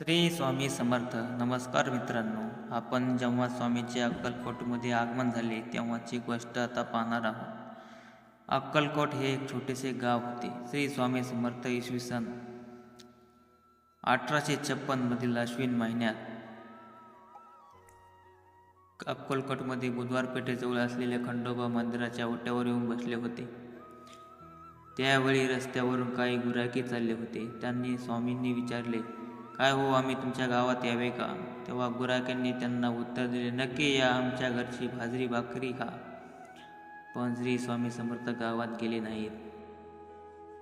श्री स्वामी समर्थ नमस्कार मित्रांनो. आपण जेव्हा स्वामीचे अक्कलकोटमध्ये आगमन झाले तेव्हाची गोष्ट आता पाहणार आहोत. अक्कलकोट हे एक छोटेसे गाव होते. श्री स्वामी समर्थ इसवी सन अठराशे छप्पनमधील अश्विन महिन्यात अक्कलकोटमध्ये बुधवार पेठेजवळ असलेल्या खंडोबा मंदिराच्या ओट्यावर येऊन बसले होते. त्यावेळी रस्त्यावरून काही गुराखी चालले होते. त्यांनी स्वामींनी विचारले काय हो आम्ही तुमच्या गावात यावे का? तेव्हा गुराख्यांनी त्यांना उत्तर दिले नक्की या आमच्या घरची भाजरी भाकरी खा. पण श्री स्वामी समर्थ गावात गेले नाहीत.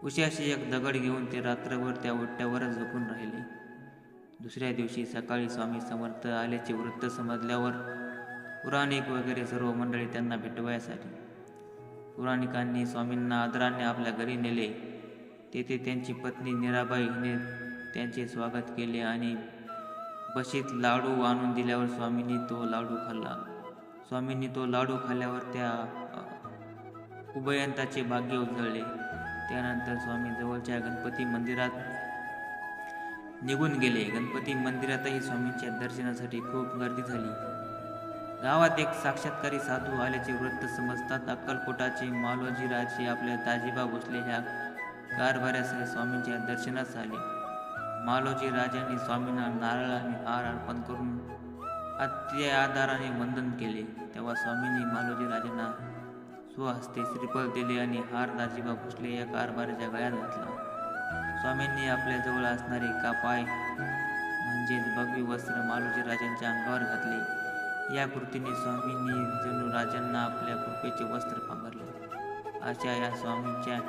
उशाशी एक दगड घेऊन ते रात्रभर त्या ओट्यावरच झोपून राहिले. दुसऱ्या दिवशी सकाळी स्वामी समर्थ आल्याचे वृत्त समजल्यावर पुराणिक वगैरे सर्व मंडळी त्यांना भेटवायसाठी. पुराणिकांनी स्वामींना आदराने आपल्या घरी नेले. तेथे त्यांची पत्नी निराबाई हिने त्यांचे स्वागत केले आणि बशीत लाडू आणून दिल्यावर स्वामींनी तो लाडू खाल्ला. स्वामींनी तो लाडू खाल्ल्यावर त्या उभयंताचे भाग्य उजळले. त्यानंतर स्वामी जवळच्या गणपती मंदिरात निघून गेले. गणपती मंदिरातही स्वामींच्या दर्शनासाठी खूप गर्दी झाली. गावात एक साक्षात्कारी साधू आल्याचे वृत्त समजतात अक्कलकोटाचे मालोजीराजे आपल्या दाजीबा भोसले ह्या कारभाऱ्यासह स्वामींच्या दर्शनास आले. मालोजी राजांनी स्वामींना नारळ आणि हार अर्पण करून अत्य आदाराने वंदन केले. तेव्हा स्वामींनी मालोजी राजांना स्वहस्ते श्रीफळ दिले आणि हार दाजीबा भोसले या कारभाराच्या गळ्यात घातला. स्वामींनी आपल्याजवळ असणारे कापाय म्हणजेच भगवी वस्त्र मालोजी राजांच्या अंगावर घातले. या कृतीने स्वामींनी जणू राजांना आपल्या कृपेचे वस्त्र पांघरले. अशा या स्वामींच्या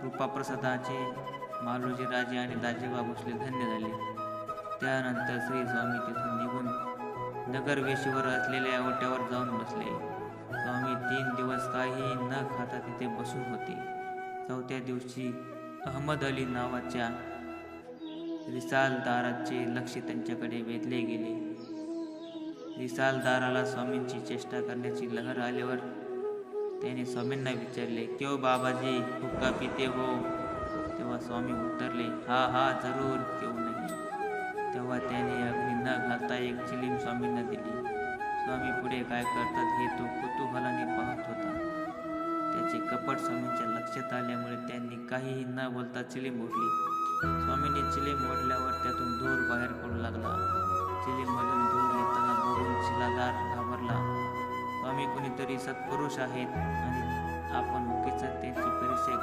कृपाप्रसादाचे मालोजी राजे आणि दाजीबा भोसले धन्य झाले. त्यानंतर श्री स्वामी तिथून निघून नगरवेशीवर असलेल्या ओट्यावर जाऊन बसले. स्वामी तीन दिवस काही न खाता तिथे बसून होते. चौथ्या दिवशी अहमद अली नावाच्या रिसालदाराचे लक्ष त्यांच्याकडे वेधले गेले. रिसालदाराला स्वामींची चेष्टा करण्याची लहर आल्यावर त्याने स्वामींना विचारले क्यों बाबाजी हुक्का पिते हो? तेव्हा स्वामी उत्तरले हा हा जरूर क्यों नाही तेव्हा त्याने अग्नी न घालता एक चिलीम स्वामींना दिली. स्वामी पुढे काय करतात हे तो कुतूहलाने पाहत होता. त्याचे कपट स्वामींच्या लक्षात आल्यामुळे त्यांनी काहीही न बोलता चिलीम ओढली स्वामींनी चिलीम ओढल्यावर त्यातून धूर बाहेर पडू लागला. चिलीमधून धूर येताना बघून शिलादार घाबरला. स्वामी कोणीतरी सत्पुरुष आहेत आणि आपण उगीच त्यांची परीक्षा